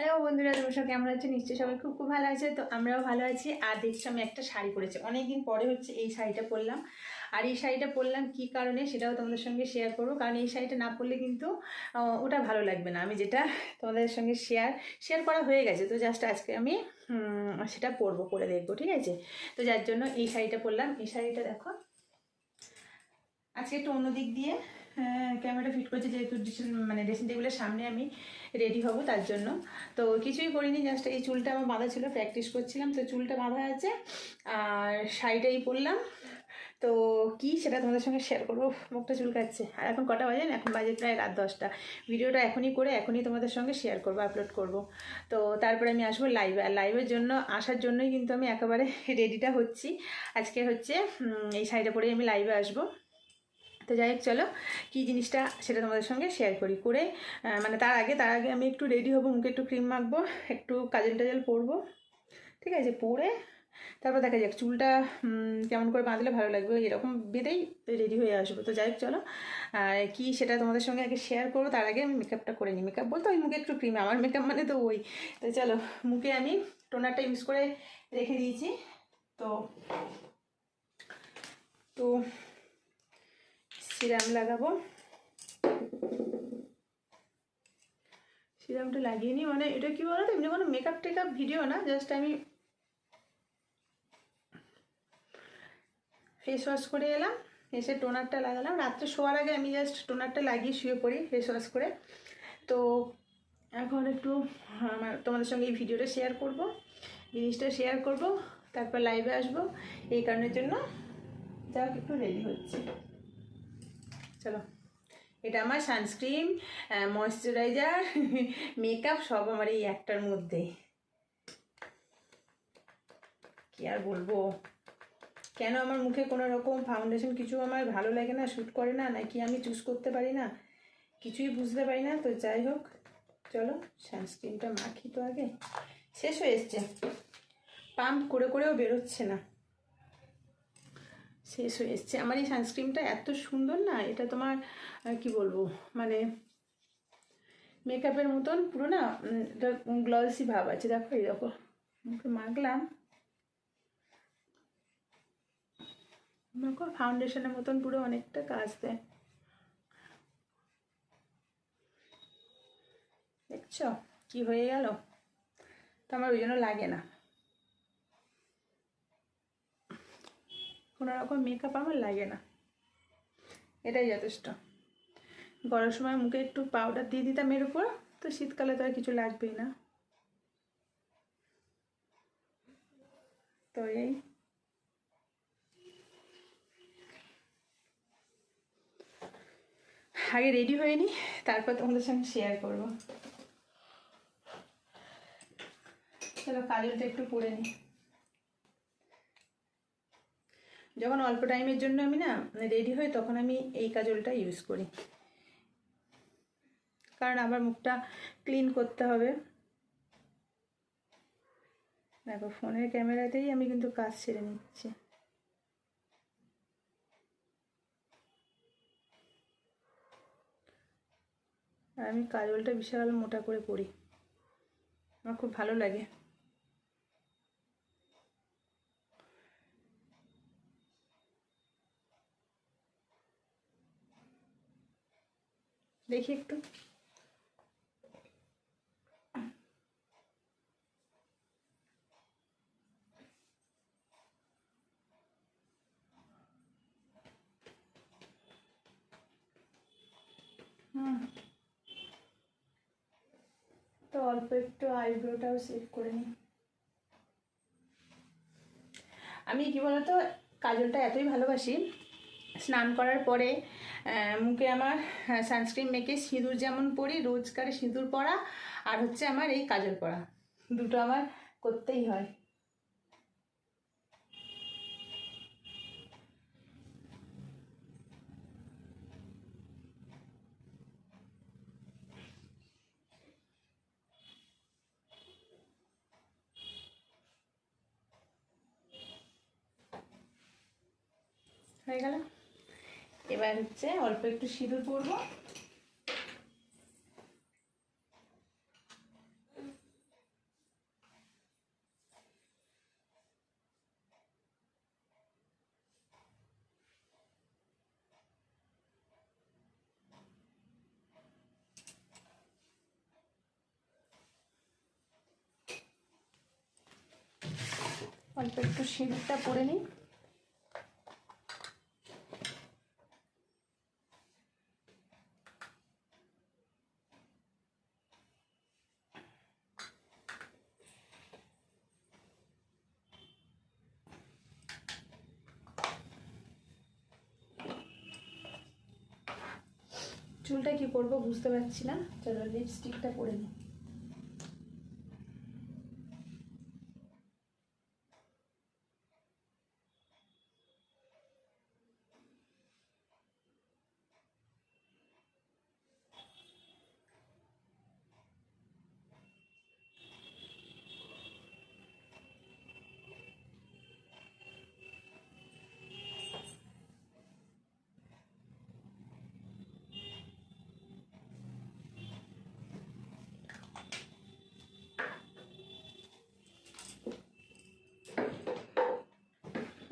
Hello বন্ধুরা, তোমরা কেমন আছে? নিশ্চয়ই সবাই খুব খুব ভালো আছে। তো আমরাও ভালো আছি। আর দেখছ, আমি একটা শাড়ি পরেছি। অনেকদিন পরে হচ্ছে এই শাড়িটা পরলাম। আর এই শাড়িটা পরলাম কি কারণে সেটাও তোমাদের সঙ্গে শেয়ার করব। কারণ এই শাড়িটা না পরলে কিন্তু ওটা ভালো লাগবে না। আমি যেটা তোমাদের সঙ্গে শেয়ার শেয়ার করা হয়ে গেছে, তো জাস্ট আজকে আমি সেটা পরবো, করে দেখব, ঠিক আছে? তো যার জন্য এই শাড়িটা পরলাম। এই শাড়িটা দেখো, আজকে একটু অন্য দিক দিয়ে ক্যামেরা ফিট করছে যেহেতু মানে ড্রেসিং টেবিলের সামনে আমি রেডি হব, তার জন্য। তো কিছুই করিনি জাস্ট এই চুলটা আমার বাঁধা ছিল প্র্যাকটিস করছিলাম। তো চুলটা বাঁধা আছে, আর শাড়িটাই পরলাম। তো কি সেটা তোমাদের সঙ্গে শেয়ার করব? মুখটা চুলকাচ্ছে। আর এখন কটা বাজে? এখন বাজে প্রায় রাত দশটা। ভিডিওটা এখনই করে, এখনই তোমাদের সঙ্গে শেয়ার করব আপলোড করব। তো তারপরে আমি আসব লাইভে আর লাইভের জন্য, আসার জন্যই কিন্তু আমি একেবারে রেডিটা হচ্ছি। আজকে হচ্ছে এই শাড়িটা পরেই আমি লাইভে আসব। তো যাই হোক, চলো কী জিনিসটা সেটা তোমাদের সঙ্গে শেয়ার করি। করে মানে তার আগে তার আগে আমি একটু রেডি হব, মুখে একটু ক্রিম মাখবো, একটু কাজল টাজল পরবো। ঠিক আছে, পরে তারপর দেখা যাক, চুলটা কেমন করে বাঁধলে ভালো লাগবে, এরকম বেঁধেই রেডি হয়ে আসব। তো যাই হোক, চলো, আর কি সেটা তোমাদের সঙ্গে আগে শেয়ার করব, তার আগে আমি মেকআপটা করে নিই। মেকআপ বলতে ওই মুখে একটু ক্রিম আমার মেকআপ মানে তো ওই। তো চলো, মুখে আমি টোনারটা ইউজ করে রেখে দিয়েছি। তো তো সিরাম লাগাবো। সিরামটা লাগিয়ে নিই। মানে এটা কি বলো এমনি কোনো মেকআপ টেকআপ ভিডিও না জাস্ট আমি ফেস ওয়াশ করে এলাম। এসে টোনারটা লাগালাম। রাত্রে শোয়ার আগে আমি জাস্ট টোনারটা লাগিয়ে শুয়ে পড়ি ফেস ওয়াশ করে। তো এখন একটু, আমার তোমাদের সঙ্গে এই ভিডিওটা শেয়ার করব। জিনিসটা শেয়ার করব। তারপর লাইভে আসব। এই কারণের জন্য যাই হোক একটু রেডি হচ্ছে। চলো। এটা আমার সানস্ক্রিন ময়শ্চারাইজার মেকআপ সব আমার এই একটার মধ্যে। কি আর বলব? কেন আমার মুখে কোনো রকম ফাউন্ডেশন কিছু আমার ভালো লাগে না শ্যুট করে না, নাকি আমি চুজ করতে পারি না? কিছুই বুঝতে পারি না, তো যাই হোক, চলো সানস্ক্রিনটা মাখি তো আগে। শেষ হয়ে এসছে। পাম্প করে করেও বেরোচ্ছে না। শেষ হয়ে এসছে। আমার এই সানস্ক্রিনটা এত সুন্দর না, এটা তোমার কি বলব মানে মেকআপের মতন পুরো না এটা গ্লসি ভাব আছে, দেখো এই দেখো। মুখে মাখলাম। দেখো ফাউন্ডেশনের মতন পুরো অনেকটা কাজ দেয়। দেখছ? কি হয়ে গেল? তো আমার ওই জন্য লাগে না। কোনো রকম মেকআপ আমার লাগে না। এটাই যথেষ্ট। গরমের সময় মুখে একটু পাউডার দিয়ে দিতাম এর উপর, তো শীতকালে তো আর কিছু লাগবেই না। তো এই। আগে রেডি হয়ে নি, তারপর তোমাদের সঙ্গে শেয়ার করব। চলো কাজলটা একটু পরে নিই যখন অল্প টাইমের জন্য আমি না রেডি হই, তখন আমি এই কাজলটা ইউজ করি। কারণ আমার মুখটা ক্লিন করতে হবে। দেখো ফোনের ক্যামেরাতেই আমি কিন্তু কাজ ছেড়ে নিচ্ছি। আর আমি কাজলটা বিশাল মোটা করে পরি। আমার খুব ভালো লাগে। দেখি একটু। তো অল্প একটু আইব্রোটাও সেভ করে নিই। আমি কি বলতো, কাজলটা এতই ভালোবাসি স্নান করার পরে মুখে আমার সানস্ক্রিন মেখে সিঁদুর যেমন পরি, রোজকার সিঁদুর পরা, আর হচ্ছে আমার এই কাজল পরা। দুটো আমার করতেই হয়। হয়ে গেল? এবার হচ্ছে অল্প একটু সিঁদুর পরবো। অল্প একটু সিঁদুরটা পরে নিই। চুলটা কি করব বুঝতে পারছি না। চলো লিপস্টিকটা পরে নিই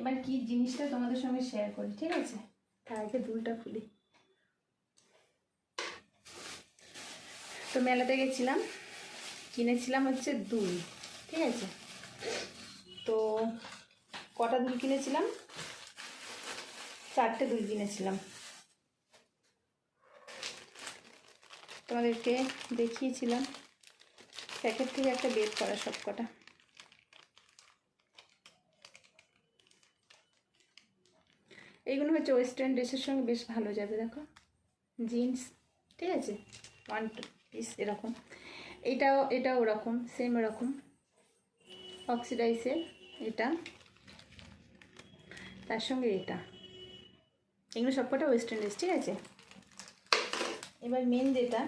এবার কি জিনিসটা তোমাদের সঙ্গে শেয়ার করি, ঠিক আছে? তার আগে দুলটা খুলি। তো মেলাতে গেছিলাম, কিনেছিলাম হচ্ছে দুল, ঠিক আছে? তো কটা দুল কিনেছিলাম? চারটে দুল কিনেছিলাম। তোমাদেরকে দেখিয়েছিলাম। প্যাকেট থেকে একটা বের করা সব কটা হচ্ছে ওয়েস্টার্ন ড্রেসের সঙ্গে বেশ ভালো যাবে, দেখো। জিন্স ঠিক আছে? ওয়ান টু পিস এরকম। এটাও এটা ওরকম সেম ওরকম। অক্সিডাইসের এটা। তার সঙ্গে এটা। এগুলো সবকটা ওয়েস্টার্ন ড্রেস ঠিক আছে? এবার মেন যেটা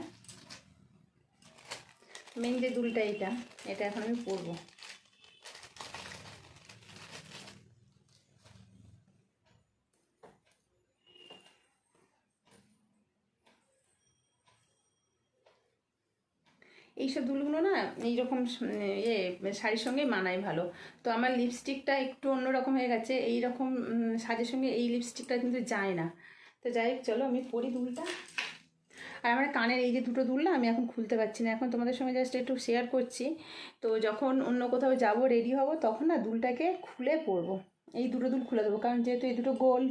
মেন যে দুলটা এটা এটা এখন আমি পরবো। এইসব দুলগুলো না এইরকম ইয়ে শাড়ির সঙ্গে মানায় ভালো। তো আমার লিপস্টিকটা একটু অন্যরকম হয়ে গেছে। এই রকম শাড়ির সঙ্গে এই লিপস্টিকটা কিন্তু যায় না। তো যাই হোক, চলো আমি পরি দুলটা। আর আমার কানের এই যে দুটো দুল না, আমি এখন খুলতে পারছি না। এখন তোমাদের সঙ্গে জাস্ট একটু শেয়ার করছি। তো যখন অন্য কোথাও যাব রেডি হব, তখন না দুলটাকে খুলে পরবো। এই দুটো দুল খুলে দেবো। কারণ যেহেতু এই দুটো গোল্ড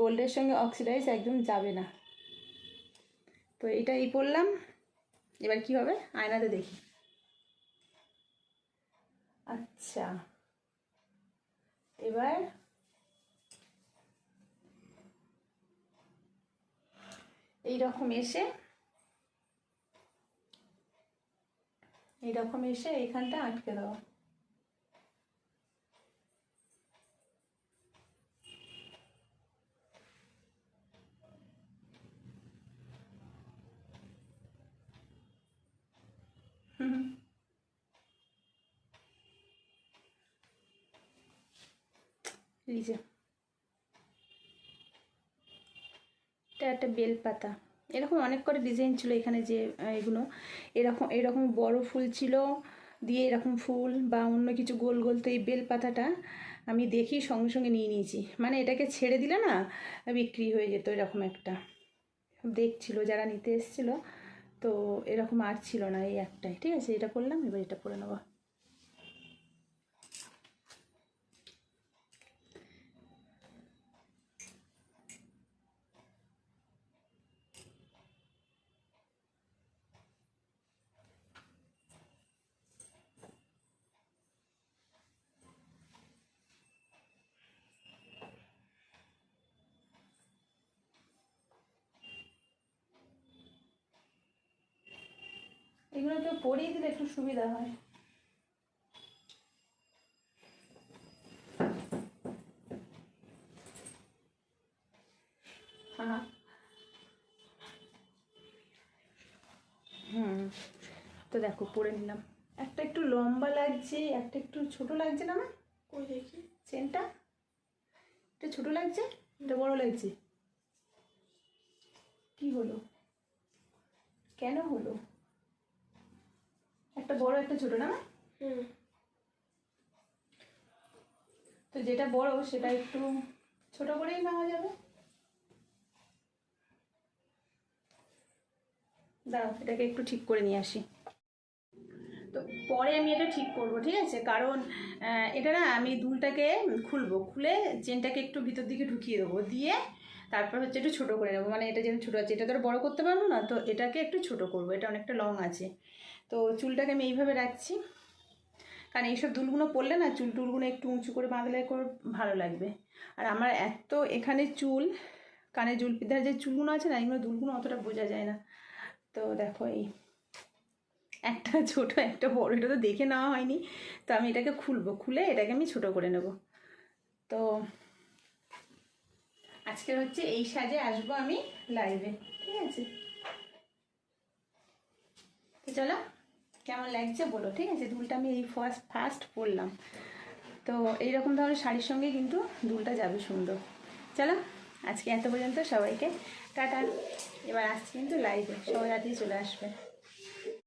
গোল্ডের সঙ্গে অক্সিডাইজ একদম যাবে না। তো এটা এই পরলাম। এবার কি হবে? আয়নাতে দেখি। আচ্ছা। এবার এই রকম এসে এই রকম এসে এখানটা আটকে দেওয়া। যে। এটা একটা বেলপাতা। এরকম অনেক করে ডিজাইন ছিল এখানে যে এগুলো। এরকম এরকম বড় ফুল ছিল, দিয়ে এরকম ফুল বা অন্য কিছু গোল গোল, তো এই বেলপাতাটা আমি দেখি সঙ্গে সঙ্গে নিয়ে নিয়েছি। মানে এটাকে ছেড়ে দিলে না, বিক্রি হয়ে যেত এরকম একটা। দেখছিল, যারা নিতে এসেছিল, তো এরকম আর ছিল না এই একটাই। ঠিক আছে, এটা করলাম, এবার এটা করে নেব। এগুলো কেউ পরিয়ে দিলে একটু সুবিধা হয়। হ্যাঁ। হুম তো দেখো পরে নিলাম। একটা একটু লম্বা লাগছে একটা একটু ছোট লাগছে না আমার কই দেখি। চেনটা? এটা ছোট লাগছে? এটা বড় লাগছে? কি হলো? কেন হলো? একটা বড় একটা ছোট না হুম। তো যেটা বড় সেটা একটু ছোট করেই নেওয়া যাবে। দাঁড়াও এটাকে একটু ঠিক করে নিয়ে আসি। তো পরে আমি এটা ঠিক করব ঠিক আছে? কারণ এটা না আমি দুলটাকে খুলবো খুলে চেনটাকে একটু ভিতর দিকে ঢুকিয়ে দেবো দিয়ে তারপর হচ্ছে একটু ছোটো করে নেব। মানে এটা যেহেতু ছোটো আছে এটা তো বড়ো করতে পারব না তো এটাকে একটু ছোটো করব এটা অনেকটা লং আছে। তো চুলটাকে আমি এইভাবে রাখছি। কারণ এইসব দুলগুলো পরলে না চুল টুলগুলো একটু উঁচু করে বাঁধলে করে ভালো লাগবে। আর আমার এত এখানে চুল, কানে চুল পিধার যে চুলগুলো আছে না, এগুলো দুলগুলো অতটা বোঝা যায় না। তো দেখো এই একটা ছোট, একটা বড়, এটা তো দেখে নেওয়া হয়নি। তো আমি এটাকে খুলবো, খুলে এটাকে আমি ছোট করে নেব। তো আজকে হচ্ছে এই সাজে আসব আমি লাইভে ঠিক আছে? চলো। কেমন লাগছে বলো, ঠিক আছে? দুলটা আমি এই ফার্স্ট ফার্স্ট পরলাম। তো এইরকম ধরনের শাড়ির সঙ্গে কিন্তু দুলটা যাবে সুন্দর। চলো, আজকে এত পর্যন্ত সবাইকে, টাটা। এবার আসছি কিন্তু লাইভে সবাই রাতেই চলে আসবে।